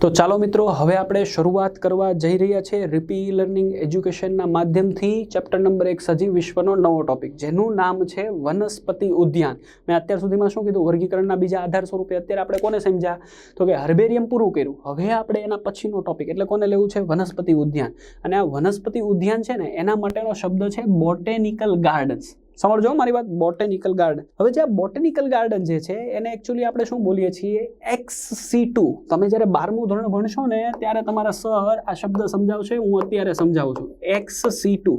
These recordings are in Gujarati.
તો ચાલો મિત્રો, હવે આપણે શરૂઆત કરવા જઈ રહ્યા છે રિપી લર્નિંગ એજ્યુકેશનના માધ્યમથી. ચેપ્ટર નંબર એક, સજીવ વિશ્વનો નવો ટોપિક, જેનું નામ છે વનસ્પતિ ઉદ્યાન. મેં અત્યાર સુધીમાં શું કીધું? વર્ગીકરણના બીજા આધાર સ્વરૂપે અત્યારે આપણે કોને સમજ્યા? તો કે હર્બેરિયમ પૂરું કર્યું. હવે આપણે એના પછીનો ટોપિક, એટલે કોને લેવું છે? વનસ્પતિ ઉદ્યાન. અને આ વનસ્પતિ ઉદ્યાન છે ને, એના માટેનો શબ્દ છે બોટેનિકલ ગાર્ડન્સ. સમજો મારી વાત બોટેનિકલ ગાર્ડન હવે જે આ બોટેનિકલ ગાર્ડન જે છે, એને એકચ્યુઅલી આપણે શું બોલીએ છીએ? એક્સ સી ટુ તમે જ્યારે બારમું ધોરણ ભણશો ને, ત્યારે તમારા સર આ શબ્દ સમજાવશે, હું અત્યારે સમજાવું છું. એક્સ સી ટુ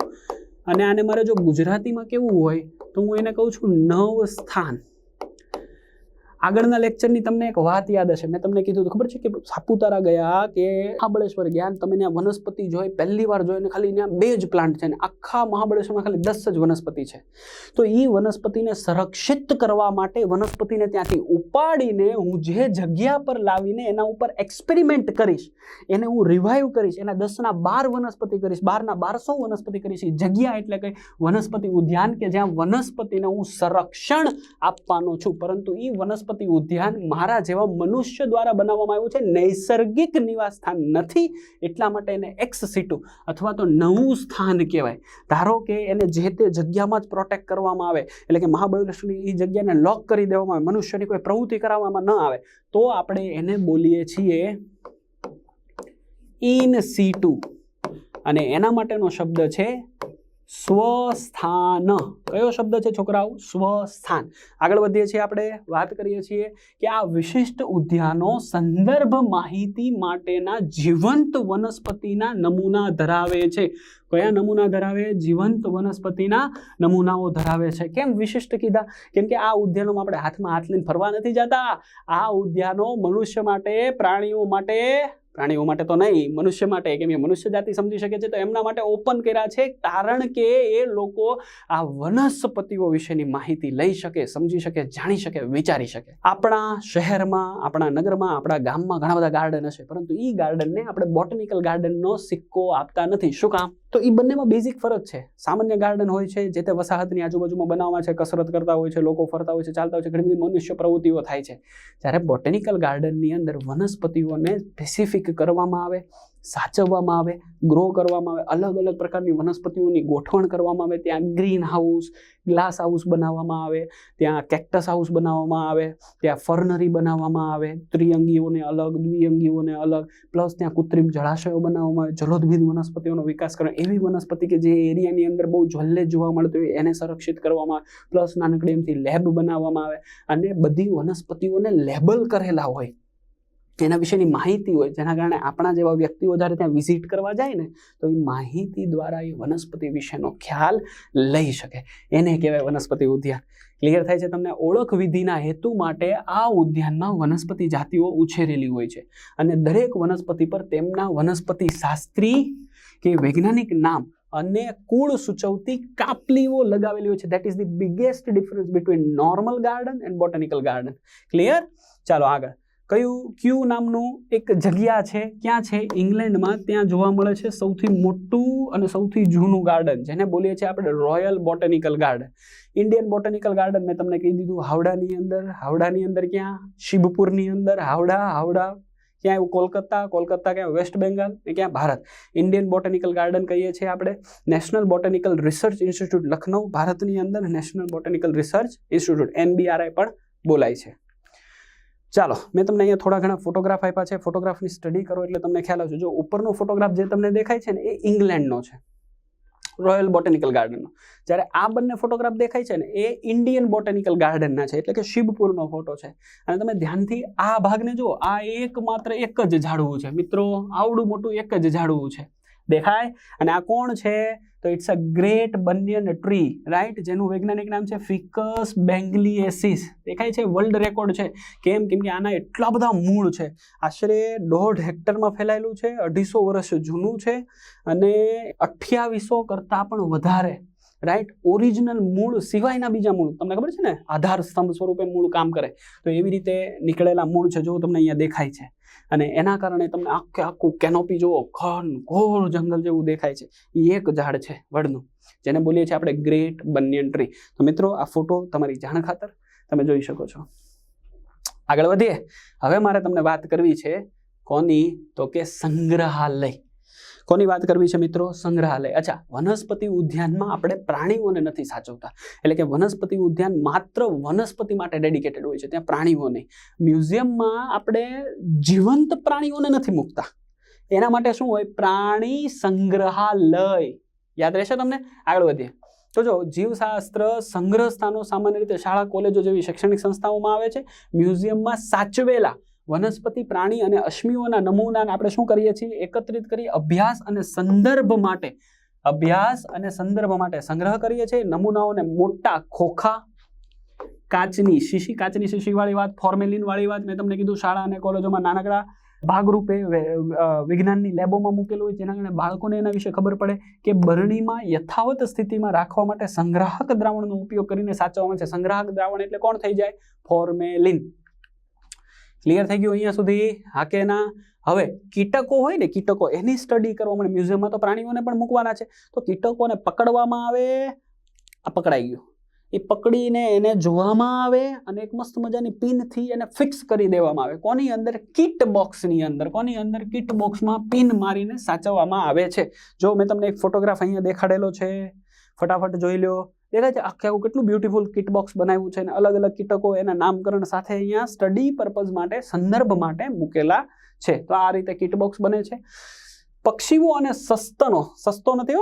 અને આને મારે જો ગુજરાતીમાં કેવું હોય, તો હું એને કહું છું નવ સ્થાન આગળના લેક્ચરની તમને એક વાત યાદ હશે. મેં તમને કીધું ખબર છે કે સાપુતારા ગયા કે મહાબળેશ્વર ગયા તમે ત્યાં વનસ્પતિ જોઈ, પહેલી વાર જોઈને ખાલી ત્યાં બે જ પ્લાન્ટ છે ને આખા મહાબળેશ્વરમાં ખાલી દસ જ વનસ્પતિ છે. તો એ વનસ્પતિને સંરક્ષિત કરવા માટે વનસ્પતિને ત્યાંથી ઉપાડીને હું જે જગ્યા પર લાવીને એના ઉપર એક્સપેરિમેન્ટ કરીશ, એને હું રિવાઈવ કરીશ, એના દસના બાર વનસ્પતિ કરીશ, બારના બારસો વનસ્પતિ કરીશ એ જગ્યા એટલે કે વનસ્પતિ ઉદ્યાન કે જ્યાં વનસ્પતિને હું સંરક્ષણ આપવાનો છું. પરંતુ એ વનસ્પતિ ઉદ્યાન મારા જેવા મનુષ્ય દ્વારા બનાવવામાં આવ્યું છે. નૈસર્ગિક નિવાસ સ્થાન નથી, એટલા માટે એને એક્સ સીટુ અથવા તો નવું સ્થાન કહેવાય. ધારો કે એને જે તે જગ્યામાં જ પ્રોટેક્ટ કરવામાં આવે, એટલે કે મહાબળેશ્વરની એ જગ્યાને લોક કરી દેવામાં આવે, મનુષ્યની કોઈ પ્રવૃત્તિ કરવામાં ન આવે, તો આપણે એને બોલીએ છીએ ઇન સીટુ અને એના માટેનો શબ્દ છે સ્વસ્થાન. કયો શબ્દ છે છોકરાઓ? સ્વસ્થાન. આગળ વધીએ છીએ આપણે. વાત કરીએ છીએ કે આ વિશિષ્ટ ઉદ્યાનો સંદર્ભ માહિતી માટેના જીવંત વનસ્પતિના નમૂના ધરાવે છે. કયા નમૂના ધરાવે? જીવંત વનસ્પતિના નમૂનાઓ ધરાવે છે. કેમ વિશિષ્ટ કીધા? કેમ કે આ ઉદ્યાનોમાં આપણે હાથમાં હાથ લઈને ફરવા નથી જતા. આ ઉદ્યાનો મનુષ્ય માટે, પ્રાણીઓ માટે પ્રાણીઓ માટે તો નહીં, મનુષ્ય માટે. કેમ એ મનુષ્ય જાતિ સમજી શકે છે, તો એમના માટે ઓપન કર્યા છે, કારણ કે એ લોકો આ વનસ્પતિઓ વિશેની માહિતી લઈ શકે, સમજી શકે, જાણી શકે, વિચારી શકે. આપણા શહેરમાં, આપણા નગરમાં, આપણા ગામમાં ઘણા બધા ગાર્ડન હશે, પરંતુ એ ગાર્ડનને આપણે બોટનિકલ ગાર્ડનનો સિક્કો આપતા નથી. શું કામ? તો એ બંનેમાં બેઝિક ફરક છે. સામાન્ય ગાર્ડન હોય છે, જે તે વસાહતની આજુબાજુમાં બનાવવામાં છે, કસરત કરતા હોય છે, લોકો ફરતા હોય છે, ચાલતા હોય છે, ઘણી બધી મનુષ્ય પ્રવૃત્તિઓ થાય છે. જ્યારે બોટેનિકલ ગાર્ડનની અંદર વનસ્પતિઓને સ્પેસિફિક કરવામાં આવે સાચવવામાં આવે ગ્રો કરવામાં આવે, અલગ અલગ પ્રકારની વનસ્પતિઓની ગોઠવણ કરવામાં આવે, ત્યાં ગ્રીન હાઉસ ગ્લાસ હાઉસ બનાવવામાં આવે, ત્યાં કેક્ટસ હાઉસ બનાવવામાં આવે, ત્યાં ફર્નરી બનાવવામાં આવે, ત્રિઅંગીઓને અલગ, દ્વિઅંગીઓને અલગ પ્લસ ત્યાં કૃત્રિમ જળાશયો બનાવવામાં આવે જલોદ્ભિદ વનસ્પતિઓનો વિકાસ કરે, એવી વનસ્પતિ કે જે એરિયાની અંદર બહુ જલ્લે જોવા મળતી હોય, એને સંરક્ષિત કરવામાં આવે પ્લસ નાનકડી એમથી લેબ બનાવવામાં આવે, અને બધી વનસ્પતિઓને લેબલ કરેલા હોય. એના વિશેની માહિતી હોય, જેના કારણે આપણા જેવા વ્યક્તિઓ જ્યારે ત્યાં વિઝિટ કરવા જાય ને, તો એ માહિતી દ્વારા એ વનસ્પતિ વિશેનો ખ્યાલ લઈ શકે. એને કહેવાય વનસ્પતિ ઉદ્યાન. ક્લિયર થાય છે તમને? ઓળખ વિધિના હેતુ માટે આ ઉદ્યાનમાં વનસ્પતિ જાતિઓ ઉછેરેલી હોય છે. અને દરેક વનસ્પતિ પર તેમના વનસ્પતિ શાસ્ત્રી કે વૈજ્ઞાનિક નામ અને કુળ સૂચવતી કાપલીઓ લગાવેલી હોય છે. That is the biggest difference between normal garden and botanical garden clear ચાલો આગળ. કયું ક્યુ નામનું એક જગ્યા છે? ક્યાં છે? ઇંગ્લેન્ડમાં ત્યાં જોવા મળે છે સૌથી મોટું અને સૌથી જૂનું ગાર્ડન જેને બોલીએ છીએ આપણે royal botanical garden Indian botanical garden મેં તમને કહી દીધું, હાવડાની અંદર. હાવડાની અંદર ક્યાં? શિવપુરની અંદર. હાવડા હાવડા. ક્યાં એવું કોલકાતા? કોલકાતા ક્યાં? વેસ્ટ બેંગાલ ને ક્યાં? ભારત. ઇન્ડિયન બોટેનિકલ ગાર્ડન કહીએ છીએ આપણે. National botanical research institute Lucknow ભારતની અંદર national botanical research institute NBRI પણ બોલાય છે. ચાલો, મેં તમને અહીંયા થોડા ઘણા ફોટોગ્રાફ આપ્યા છે. ફોટોગ્રાફની સ્ટડી કરો એટલે તમને ખ્યાલ આવશે. જો ઉપરનો ફોટોગ્રાફ જે તમને દેખાય છે ને, એ ઇંગ્લેન્ડનો છે. રોયલ બોટેનિકલ ગાર્ડનનો જ્યારે આ બંને ફોટોગ્રાફ દેખાય છે ને, એ ઇન્ડિયન બોટેનિકલ ગાર્ડનના છે. એટલે કે શિવપુરનો ફોટો છે. અને તમે ધ્યાનથી આ ભાગને જુઓ. આ એક માત્ર એક જ ઝાડવું છે. મિત્રો, આવડું મોટું એક જ ઝાડવું છે. દેખાય? અને આ કોણ છે? તો it's a great banyan tree right જેનું વૈજ્ઞાનિક નામ છે ફિકસ બેંગ્લિએસિસ દેખાય છે? વર્લ્ડ રેકોર્ડ છે. કેમ? કેમ કે આના એટલા બધા મૂળ છે. આશરે દોઢ હેક્ટરમાં ફેલાયેલું છે. અઢીસો વર્ષ જૂનું છે. અને અઠ્યાવીસો કરતાં પણ વધારે. રાઈટ ઓરિજિનલ મૂળ સિવાયના બીજા મૂળ. તમને ખબર છે ને? આધાર સ્તંભ સ્વરૂપે મૂળ કામ કરે. તો એવી રીતે નીકળેલા મૂળ છે જો તમને અહીંયા દેખાય છે. અને એના કારણે તમને આખે આખું કેનોપી જુઓ, ઘન, ઘોર જંગલ જેવું દેખાય છે. એ એક ઝાડ છે, વડનું. જેને બોલીએ છીએ આપણે ગ્રેટ બન્યન ટ્રી તો મિત્રો, આ ફોટો તમારી જાણ ખાતર તમે જોઈ શકો છો. આગળ વધીએ. હવે મારે તમને વાત કરવી છે કોની? તો કે સંગ્રહાલય. કોની વાત કરવી છે મિત્રો? સંગ્રહાલય. અચ્છા, વનસ્પતિ ઉદ્યાનમાં આપણે પ્રાણીઓને નથી સાચવતા. એટલે કે વનસ્પતિ ઉદ્યાન માત્ર વનસ્પતિ માટે ડેડિકેટેડ હોય છે, ત્યાં પ્રાણીઓ નહીં. મ્યુઝિયમમાં આપણે જીવંત પ્રાણીઓને નથી મૂકતા. એના માટે શું હોય? પ્રાણી સંગ્રહાલય. યાદ રહેશે તમને? આગળ વધીએ. તો જો, જીવશાસ્ત્ર, સંગ્રહ સ્થાનો સામાન્ય રીતે શાળા, કોલેજો જેવી શૈક્ષણિક સંસ્થાઓમાં આવે છે. મ્યુઝિયમમાં સાચવેલા વનસ્પતિ, પ્રાણી અને અશ્મિઓના નમૂનાને આપણે શું કરીએ છીએ? એકત્રિત કરી અભ્યાસ અને સંદર્ભ માટે, અભ્યાસ અને સંદર્ભ માટે સંગ્રહ કરીએ છીએ. નમૂનાઓને મોટા ખોખા, કાચની શીશી, કાચની શીશીવાળી વાત, ફોર્મેલિનવાળી વાત, મેં તમને કીધું, શાળા અને કોલેજોમાં નાનકડા ભાગરૂપે વિજ્ઞાનની લેબોમાં મૂકેલું હોય, જેના કારણે બાળકોને એના વિશે ખબર પડે કે બરણીમાં યથાવત સ્થિતિમાં રાખવા માટે સંગ્રાહક દ્રાવણનો ઉપયોગ કરીને સાચવવામાં છે. સંગ્રાહક દ્રાવણ એટલે કોણ થઈ જાય? ફોર્મેલિન. ક્લિયર થઈ ગયું અહીંયા સુધી હા કે ના હવે કીટકો હોય ને, કીટકો, એની સ્ટડી કરવા માટે મ્યુઝિયમમાં તો પ્રાણીઓને પણ મૂકવાના છે. તો કીટકોને પકડવામાં આવે, આ પકડાઈ ગયું. એ પકડીને એને જોવામાં આવે અને એક મસ્ત મજાની પિનથી એને ફિક્સ કરી દેવામાં આવે. કોની અંદર? કીટ બોક્સની અંદર. કોની અંદર? કીટ બોક્સમાં પિન મારીને સાચવવામાં આવે છે. જો મેં તમને એક ફોટોગ્રાફ અહીંયા દેખાડેલો છે, ફટાફટ જોઈ લો દેખાય છે, આખે આખું કેટલું બ્યુટીફુલ કિટબોક્સ બનાવ્યું છે અને અલગ અલગ કીટકો એના નામકરણ સાથે અહીંયા સ્ટડી પર્પઝ માટે, સંદર્ભ માટે મૂકેલા છે. તો આ રીતે કિટબોક્સ બને છે. પક્ષીઓ અને સસ્તનો સસ્તો નથી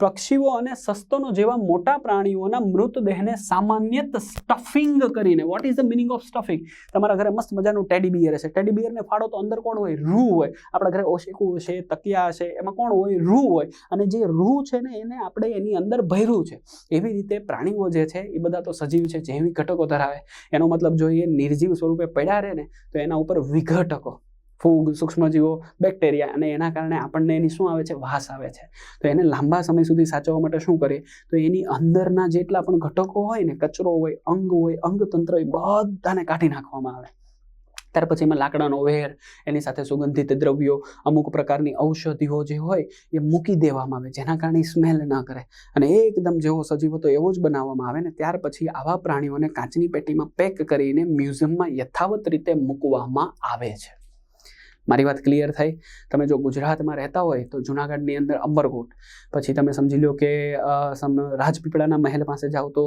પક્ષીઓ અને સસ્તનો જેવા મોટા પ્રાણીઓના મૃતદેહને સામાન્યત સ્ટફિંગ કરીને what is the meaning of stuffing તમારા ઘરે મસ્ત મજાનું ટેડી બિયર હશે. ટેડી બિયરને ફાળો તો અંદર કોણ હોય? રૂ હોય. આપણા ઘરે ઓશેકું હશે, તકિયા હશે, એમાં કોણ હોય? રૂ હોય. અને જે રૂ છે ને, એને આપણે એની અંદર ભર્યું છે. એવી રીતે પ્રાણીઓ જે છે, એ બધા તો સજીવ છે, જૈવિક ઘટકો ધરાવે. એનો મતલબ જો એ નિર્જીવ સ્વરૂપે પડ્યા રહે ને, તો એના ઉપર વિઘટકો. ફૂગ, સૂક્ષ્મજીવો, બેક્ટેરિયા અને એના કારણે આપણને એની શું આવે છે? વાસ આવે છે. તો એને લાંબા સમય સુધી સાચવવા માટે શું કરીએ? તો એની અંદરના જેટલા પણ ઘટકો હોય ને, કચરો હોય, અંગ હોય, અંગતંત્ર હોય, બધાને કાઢી નાખવામાં આવે. ત્યાર પછી એમાં લાકડાનો વેર, એની સાથે સુગંધિત દ્રવ્યો, અમુક પ્રકારની ઔષધિઓ જે હોય, એ મૂકી દેવામાં આવે, જેના કારણે સ્મેલ ન કરે. અને એકદમ જેવો સજીવ હતો એવો જ બનાવવામાં આવે ને, ત્યાર પછી આવા પ્રાણીઓને કાચની પેટીમાં પેક કરીને મ્યુઝિયમમાં યથાવત રીતે મૂકવામાં આવે છે. મારી વાત ક્લિયર થઈ. તમે જો ગુજરાતમાં રહેતા હોય તો જુનાગઢની અંદર અમરકોટ. પછી તમે સમજી લો કે રાજપીપળાના મહેલ પાસે જાઓ તો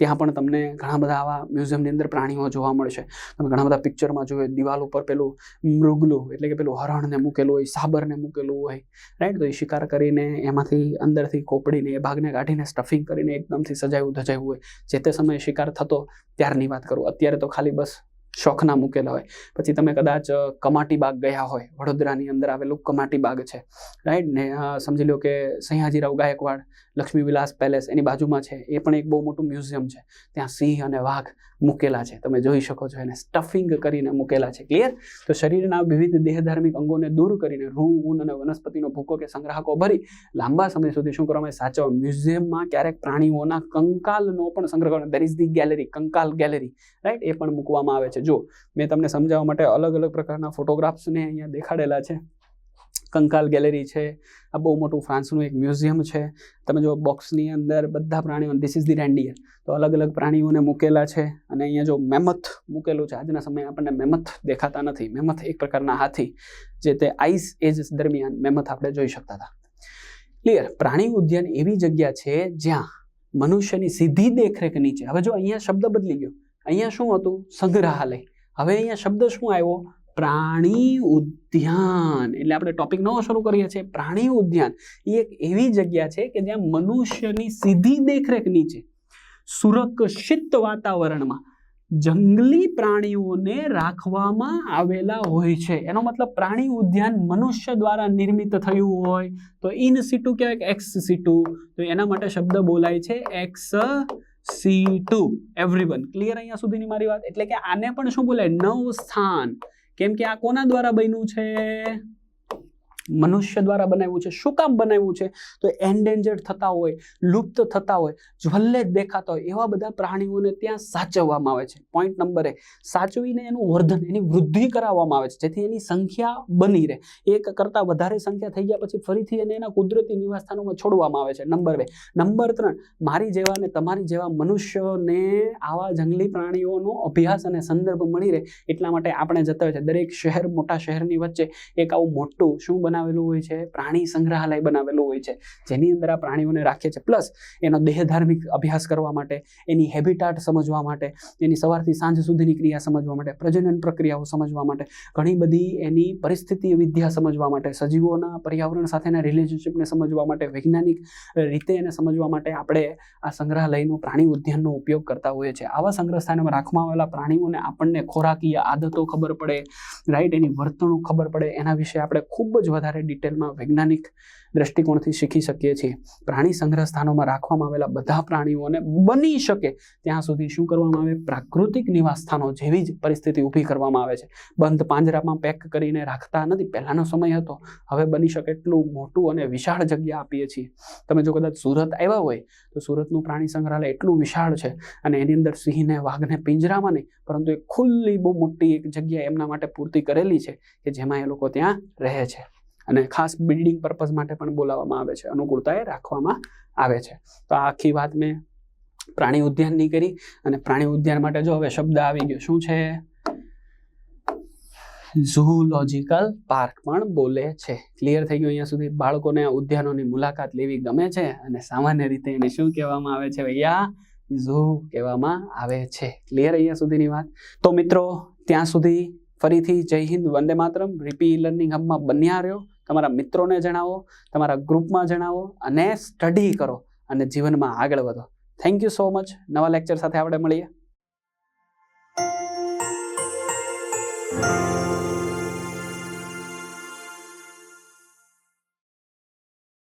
ત્યાં પણ તમને ઘણા બધા આવા મ્યુઝિયમની અંદર પ્રાણીઓ જોવા મળશે. તમે ઘણા બધા પિક્ચરમાં જોયું દિવાલ ઉપર પેલું મૃગલું, એટલે કે પેલું હરણને મૂકેલું હોય, સાબરને મૂકેલું હોય રાઈટ તો એ શિકાર કરીને એમાંથી અંદરથી કોપડીને એ ભાગને કાઢીને સ્ટફિંગ કરીને એકદમથી સજાયું ધજાયું હોય. જે તે સમયે શિકાર થતો, ત્યારની વાત કરું. અત્યારે તો ખાલી બસ શોખના મૂકેલા હોય. પછી તમે કદાચ કમાટી બાગ ગયા હોય, વડોદરાની અંદર આવેલું કમાટી બાગ છે રાઈટ ને સમજી લો કે સયાજીરાવ ગાયકવાડ, લક્ષ્મી વિલાસ પેલેસ એની બાજુમાં છે, એ પણ એક બહુ મોટું મ્યુઝિયમ છે. ત્યાં સિંહ અને વાઘ મૂકેલા છે. તમે જોઈ શકો છો એને સ્ટફિંગ કરીને મૂકેલા છે. ક્લિયર તો શરીરના વિવિધ દેહધાર્મિક અંગોને દૂર કરીને રૂ, ઊન અને વનસ્પતિનો ભૂકો કે સંગ્રાહકો ભરી લાંબા સમય સુધી શું કરવામાં સાચો. મ્યુઝિયમમાં ક્યારેક પ્રાણીઓના કંકાલનો પણ સંગ્રહ કરવાનો. દેર ઇઝ ધી ગેલેરી કંકાલ ગેલેરી રાઈટ એ પણ મૂકવામાં આવે છે. જો મેં તમને સમજાવવા માટે અલગ અલગ પ્રકારના ફોટોગ્રાફ્સને અહીંયા દેખાડેલા છે. કંકાલ ગેલેરી છે, આ બહુ મોટું ફ્રાન્સનું એક મ્યુઝિયમ છે. તમે જો બોક્સની અંદર બધા પ્રાણીઓ ધીસ ઇઝ ધી રેન્ડિયર તો અલગ અલગ પ્રાણીઓને મૂકેલા છે અને અહીંયા જો મેમથ મૂકેલું છે. આજના સમયે આપણને મેમથ દેખાતા નથી. મેમથ એક પ્રકારના હાથી જે તે આઈસ એજ દરમિયાન મેમથ આપણે જોઈ શકતા હતા. ક્લિયર પ્રાણી ઉદ્યાન એવી જગ્યા છે જ્યાં મનુષ્યની સીધી દેખરેખ નીચે. હવે જો અહીંયા શબ્દ બદલી ગયો. અહીંયા શું હતું? સંગ્રહાલય. હવે અહીંયા શબ્દ શું આવ્યો? પ્રાણી ઉદ્યાન. એટલે આપણે ટોપિક નવો શરૂ કરીએ છીએ. પ્રાણી ઉદ્યાન. એ એક એવી જગ્યા છે કે જ્યાં મનુષ્યની સીધી દેખરેખ નીચે, સુરક્ષિત વાતાવરણમાં, જંગલી પ્રાણીઓને રાખવામાં આવેલા હોય છે. એનો મતલબ પ્રાણી ઉદ્યાન મનુષ્ય દ્વારા નિર્મિત થયું હોય. તો ઇન સીટુ કહેવાય એક્સ સીટુ તો એના માટે શબ્દ બોલાય છે x C two everyone clear અહીંયા સુધીની મારી વાત? એટલે કે આને પણ શું બોલાય? નવ સ્થાન. કેમ કે આ કોના દ્વારા બન્યું છે? મનુષ્ય દ્વારા બનાવ્યું છે. શું કામ બનાવ્યું છે? તો એન્ડેન્જર થતા હોય, લુપ્ત થતા હોય જ્વલ્લે દેખાતા હોય, એવા બધા પ્રાણીઓને ત્યાં સાચવવામાં આવે છે. પોઈન્ટ નંબર સાચવીને એનું વર્ધન, એની વૃદ્ધિ કરાવવામાં આવે છે. જેથી એની સંખ્યા બની રહે. એક કરતાં વધારે સંખ્યા થઈ ગયા પછી ફરીથી એને એના કુદરતી નિવાસસ્થાનોમાં છોડવામાં આવે છે. નંબર બે નંબર ત્રણ, મારી જેવા ને તમારી જેવા મનુષ્યોને આવા જંગલી પ્રાણીઓનો અભ્યાસ અને સંદર્ભ મળી રહે એટલા માટે આપણે જતા હોય છે. દરેક શહેર, મોટા શહેરની વચ્ચે એક આવું મોટું શું બનાવેલું હોય છે, પ્રાણી સંગ્રહાલય બનાવેલું હોય છે, જેની અંદર આ પ્રાણીઓને રાખે છે. પ્લસ એનો દેહધાર્મિક અભ્યાસ કરવા માટે, એની હેબિટાટ સમજવા માટે, એની સવારથી સાંજ સુધીની ક્રિયા સમજવા માટે, પ્રજનન પ્રક્રિયાઓ સમજવા માટે, ઘણી બધી એની પરિસ્થિતિ વિદ્યા સમજવા માટે, સજીવોના પર્યાવરણ સાથેના રિલેશનશિપને સમજવા માટે, વૈજ્ઞાનિક રીતે એને સમજવા માટે આપણે આ સંગ્રહાલયનો પ્રાણી ઉદ્યાનનો ઉપયોગ કરતા હોઈએ છીએ. આવા સંગ્રહ સ્થાનમાં રાખવામાં આવેલા પ્રાણીઓને આપણને ખોરાકીય આદતો ખબર પડે રાઈટ એની વર્તણૂક ખબર પડે, એના વિશે આપણે ખૂબ જ વધારે ડિટેલમાં વૈજ્ઞાનિક દ્રષ્ટિકોણથી શીખી શકીએ છીએ. પ્રાણી સંગ્રહ સ્થાનોમાં રાખવામાં આવેલા બધા પ્રાણીઓને બની શકે ત્યાં સુધી શું કરવામાં આવે? પ્રાકૃતિક નિવાસ સ્થાનો જેવી જ પરિસ્થિતિ ઊભી કરવામાં આવે છે. બંધ પાંજરામાં પેક કરીને રાખતા નથી. પહેલાંનો સમય હતો. હવે બની શકે એટલું મોટું અને વિશાળ જગ્યા આપીએ છીએ. તમે જો કદાચ સુરત આવ્યા હોય, તો સુરતનું પ્રાણી સંગ્રહાલય એટલું વિશાળ છે અને એની અંદર સિંહને, વાઘને પિંજરામાં નહીં, પરંતુ એક ખુલ્લી બહુ મોટી એક જગ્યા એમના માટે પૂરતી કરેલી છે કે જેમાં એ લોકો ત્યાં રહે છે. અને ખાસ બિલ્ડિંગ પર્પઝ માટે પણ બોલાવવામાં આવે છે. અનુકૂળતા એ રાખવામાં આવે છે. તો આ આખી વાત મેં પ્રાણી ઉદ્યાનની કરી અને પ્રાણી ઉદ્યાન માટે જો હવે શબ્દ આવી ગયો. શું છે? ઝૂલોજિકલ પાર્ક પણ બોલે છે. ક્લિયર થઈ ગયું અહીંયા સુધી. બાળકોને ઉદ્યાનોની મુલાકાત લેવી ગમે છે અને સામાન્ય રીતે એને શું કહેવામાં આવે છે ભૈયા? ઝૂ કહેવામાં આવે છે. ક્લિયર અહીંયા સુધીની વાત? તો મિત્રો, ત્યાં સુધી ફરીથી જય હિન્દ, વંદે માતરમ. રીપી લર્નિંગ હબમાં બન્યા રહ્યો. તમારા મિત્રોને જણાવો, તમારા ગ્રુપમાં જણાવો અને સ્ટડી કરો અને જીવનમાં આગળ વધો. થેન્ક યુ સો મચ નવા લેક્ચર સાથે આપણે મળીએ.